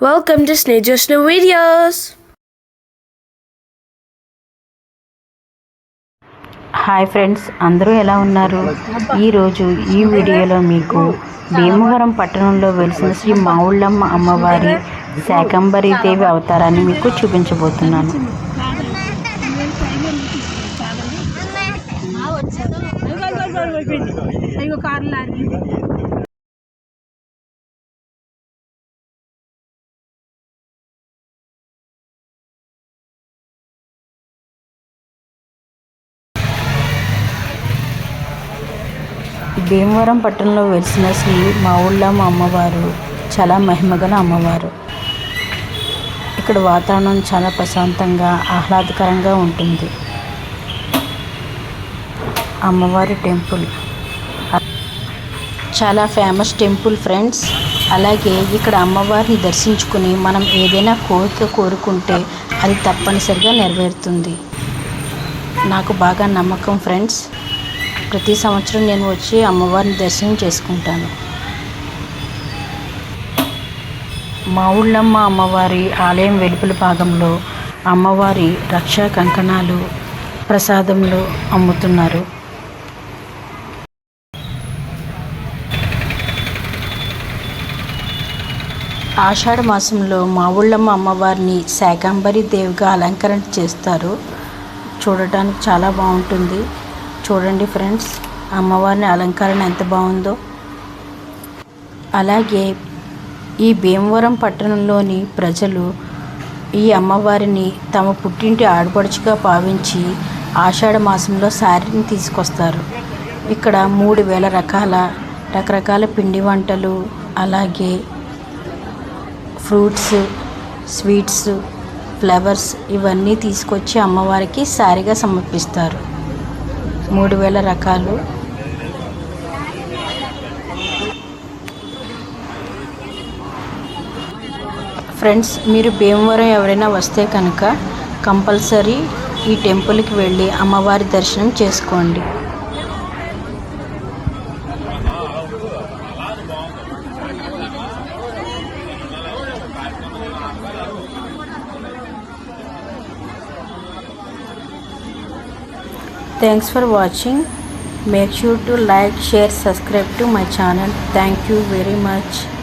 Welcome to Sneejo's new videos. Hi friends అందరూ ఎలా ఉన్నారు ఈరోజు ఈ వీడియోలో మీకు భీమవరం పట్టణంలో వెలిసిన శ్రీ మావుళ్ళమ్మ అమ్మవారి శాకంబరి దేవి అవతారాన్ని మీకు చూపించబోతున్నాను కార్లు భీమవరం పట్టణంలో వెలిసిన శ్రీ మావుళ్ళమ్మ అమ్మవారు చాలా మహిమగల అమ్మవారు. ఇక్కడ వాతావరణం చాలా ప్రశాంతంగా ఆహ్లాదకరంగా ఉంటుంది. అమ్మవారి టెంపుల్. చాలా ఫేమస్ టెంపుల్ ఫ్రెండ్స్. అలాగే ఇక్కడ అమ్మవారిని దర్శించుకుని మనం ఏదైనా కోరిక కోరుకుంటే అది తప్పనిసరిగా నెరవేరుతుంది. నాకు బాగా నమ్మకం ఫ్రెండ్స్. ప్రతి సంవత్సరం నేను వచ్చి అమ్మవారిని దర్శనం చేసుకుంటాను. మా ఊళ్ళమ్మ అమ్మవారి ఆలయం వెలుపల భాగంలో అమ్మవారి రక్షా కంకణాలు ప్రసాదంలో అమ్ముతున్నారు. ఆషాఢ మాసంలో మా ఊళ్ళమ్మ అమ్మవారిని శాకాంబరి దేవిగా అలంకరణ చేస్తారు. చూడటానికి చాలా బాగుంటుంది. చూడండి ఫ్రెండ్స్. అమ్మవారిని అలంకరణ ఎంత బాగుందో. అలాగే ఈ భీమవరం పట్టణంలోని ప్రజలు ఈ అమ్మవారిని తమ పుట్టింటి ఆడపడుచుగా భావించి ఆషాఢ మాసంలో శారీని తీసుకొస్తారు. ఇక్కడ మూడు వేల రకాల రకరకాల పిండి వంటలు అలాగే ఫ్రూట్స్ స్వీట్స్ ఫ్లవర్స్ ఇవన్నీ తీసుకొచ్చి అమ్మవారికి శారీగా సమర్పిస్తారు. మూడు వేల రకాలు. ఫ్రెండ్స్ మీరు భీమవరం ఎవరైనా వస్తే కనుక కంపల్సరీ ఈ టెంపుల్కి వెళ్ళి అమ్మవారి దర్శనం చేసుకోండి. Thanks for watching. Make sure to like, share, subscribe to my channel. Thank you very much.